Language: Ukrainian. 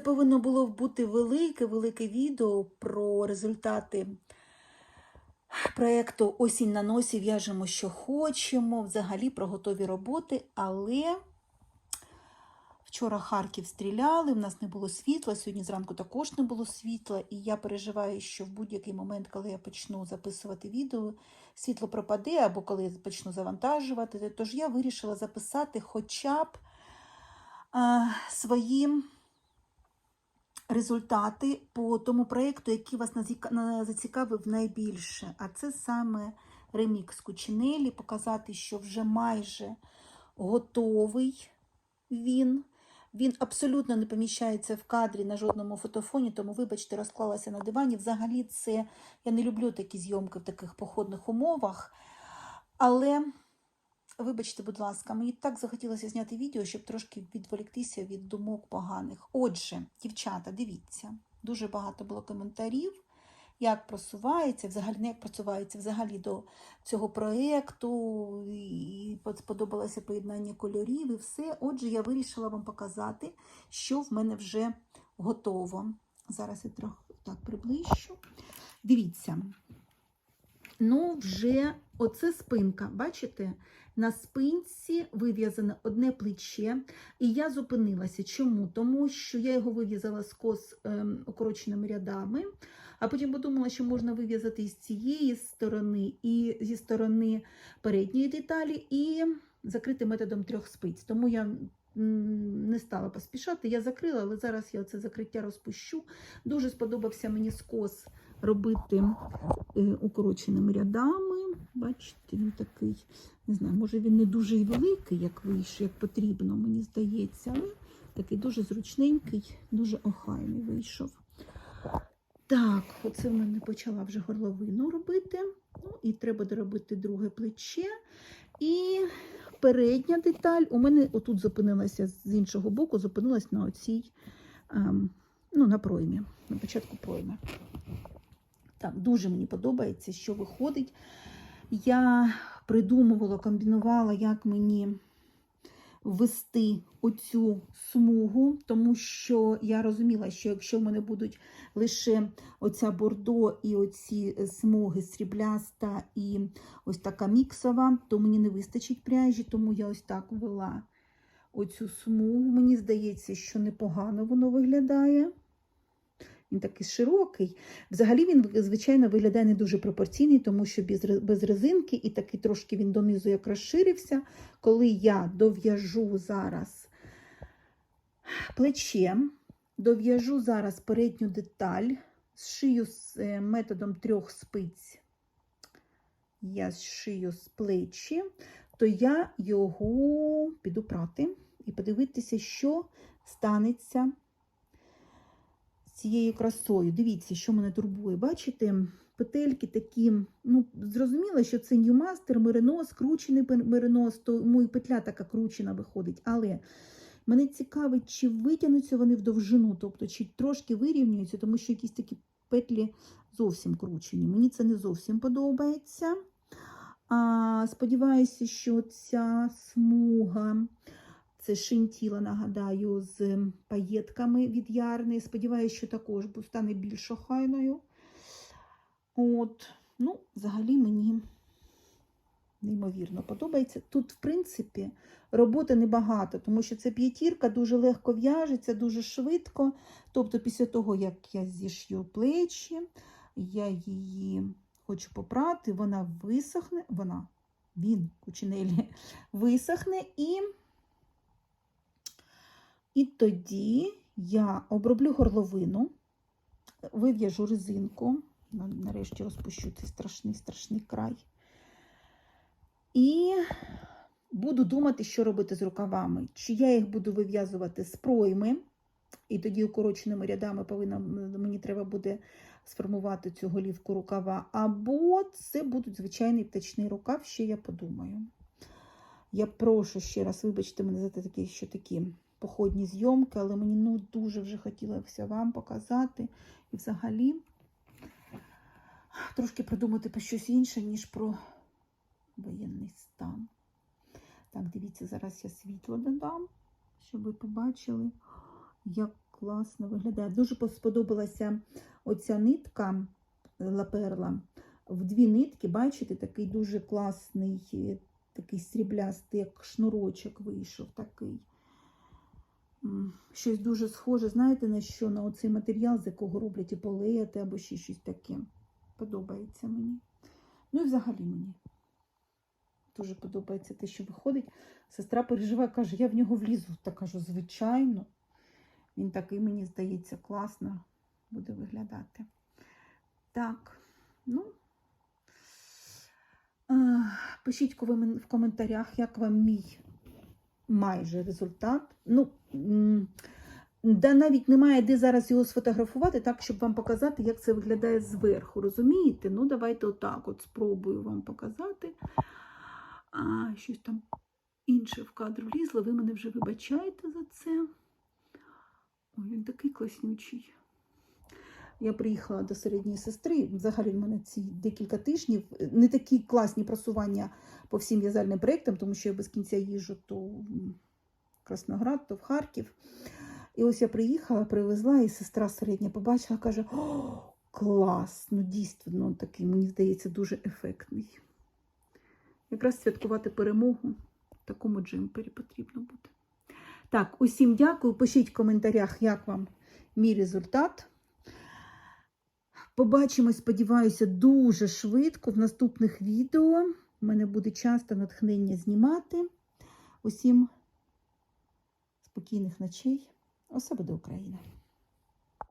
повинно було бути велике-велике відео про результати проєкту Осінь на носі в'яжемо, що хочемо, взагалі про готові роботи, але вчора Харків стріляли, в нас не було світла, сьогодні зранку також не було світла, і я переживаю, що в будь-який момент, коли я почну записувати відео, світло пропаде, або коли я почну завантажувати. Тож я вирішила записати хоча б свої результати по тому проєкту, який вас зацікавив найбільше. А це саме ремікс Кучинелі, показати, що вже майже готовий він. Він абсолютно не поміщається в кадрі на жодному фотофоні, тому, вибачте, розклалася на дивані. Взагалі, це я не люблю такі зйомки в таких походних умовах. Але, вибачте, будь ласка, мені так захотілося зняти відео, щоб трошки відволіктися від думок поганих. Отже, дівчата, дивіться, дуже багато було коментарів, як просувається, взагалі не як просувається взагалі до цього проєкту, і сподобалося поєднання кольорів і все. Отже, я вирішила вам показати, що в мене вже готово. Зараз я трохи так приближу. Дивіться. Ну, вже оце спинка. Бачите? На спинці вив'язане одне плече, і я зупинилася. Чому? Тому що я його вив'язала з кос ем, укороченими рядами, а потім подумала, що можна вив'язати і з цієї сторони, і зі сторони передньої деталі, і закрити методом трьох спиць. Тому я не стала поспішати. Я закрила, але зараз я це закриття розпущу. Дуже сподобався мені скос робити е, укороченими рядами. Бачите, він такий, не знаю, може він не дуже і великий, як вийшов, як потрібно, мені здається, але такий дуже зручненький, дуже охайний вийшов. Так, оце в мене почала вже горловину робити. Ну, і треба доробити друге плече. І передня деталь у мене отут зупинилася з іншого боку, зупинилась на оцій, ем, ну, на проймі, на початку пройми. Так, дуже мені подобається, що виходить. Я придумувала, комбінувала, як мені ввести оцю смугу, тому що я розуміла, що якщо в мене будуть лише оця бордо і оці смуги срібляста і ось така міксова, то мені не вистачить пряжі, тому я ось так ввела оцю смугу. Мені здається, що непогано воно виглядає. Він такий широкий. Взагалі він, звичайно, виглядає не дуже пропорційний, тому що без, резинки і такий трошки він донизу як розширився. Коли я дов'яжу зараз плечем, дов'яжу зараз передню деталь, зшию з е, методом трьох спиць, я зшию з плечі, то я його піду прати і подивитися, що станеться цією красою. Дивіться, що мене турбує. Бачите, петельки такі, ну, зрозуміло, що це Ньюмастер, меринос, кручений меринос, тому і петля така кручена виходить. Але мене цікавить, чи витягнуться вони в довжину, тобто чи трошки вирівнюються, тому що якісь такі петлі зовсім кручені. Мені це не зовсім подобається. А, сподіваюся, що ця смуга. Це шинтіла, нагадаю, з паєтками від ярни. Сподіваюся, що також стане більш охайною. От, ну, взагалі мені неймовірно подобається. Тут, в принципі, роботи небагато, тому що це п'ятірка дуже легко в'яжеться, дуже швидко. Тобто, після того, як я зішью плечі, я її хочу попрати, вона висохне, вона, він, кучинелі, висохне і. І тоді я оброблю горловину, вив'яжу резинку, нарешті розпущу цей страшний страшний край. І буду думати, що робити з рукавами. Чи я їх буду вив'язувати з пройми, і тоді укороченими рядами повинна, мені треба буде сформувати цю голівку рукава, або це будуть звичайний втечний рукав, ще я подумаю. Я прошу ще раз, вибачте мене за такі, що такі походні зйомки, але мені ну, дуже вже хотілося вам показати. І взагалі трошки придумати про щось інше, ніж про воєнний стан. Так, дивіться, зараз я світло додам, щоб ви побачили, як класно виглядає. Дуже сподобалася оця нитка е, лаперла. В дві нитки, бачите, такий дуже класний, е, такий сріблястий, як шнурочок вийшов такий. Щось дуже схоже, знаєте, на що? На оцей матеріал, з якого роблять і полети або ще щось таке. Подобається мені. Ну і взагалі мені. Дуже подобається те, що виходить. Сестра переживає, каже, я в нього влізу. Та кажу, звичайно. Він такий, мені здається, класно буде виглядати. Так, ну. е, Пишіть в коментарях, як вам мій майже результат. Ну, да навіть немає де зараз його сфотографувати, так, щоб вам показати, як це виглядає зверху. Розумієте? Ну, давайте отак от спробую вам показати. А, щось там інше в кадр влізло, ви мене вже вибачаєте за це. Ой, він такий класнючий. Я приїхала до середньої сестри. Взагалі в мене ці декілька тижнів не такі класні просування по всім в'язальним проєктам, тому що я без кінця їжу то в Красноград, то в Харків. І ось я приїхала, привезла, і сестра середня побачила, каже: О, клас! Ну, дійсно такий, мені здається, дуже ефектний. Якраз святкувати перемогу в такому джемпері потрібно буде. Так, усім дякую. Пишіть в коментарях, як вам мій результат. Побачимось, сподіваюся, дуже швидко в наступних відео. У мене буде часто натхнення знімати. Усім спокійних ночей. особливо до Україна!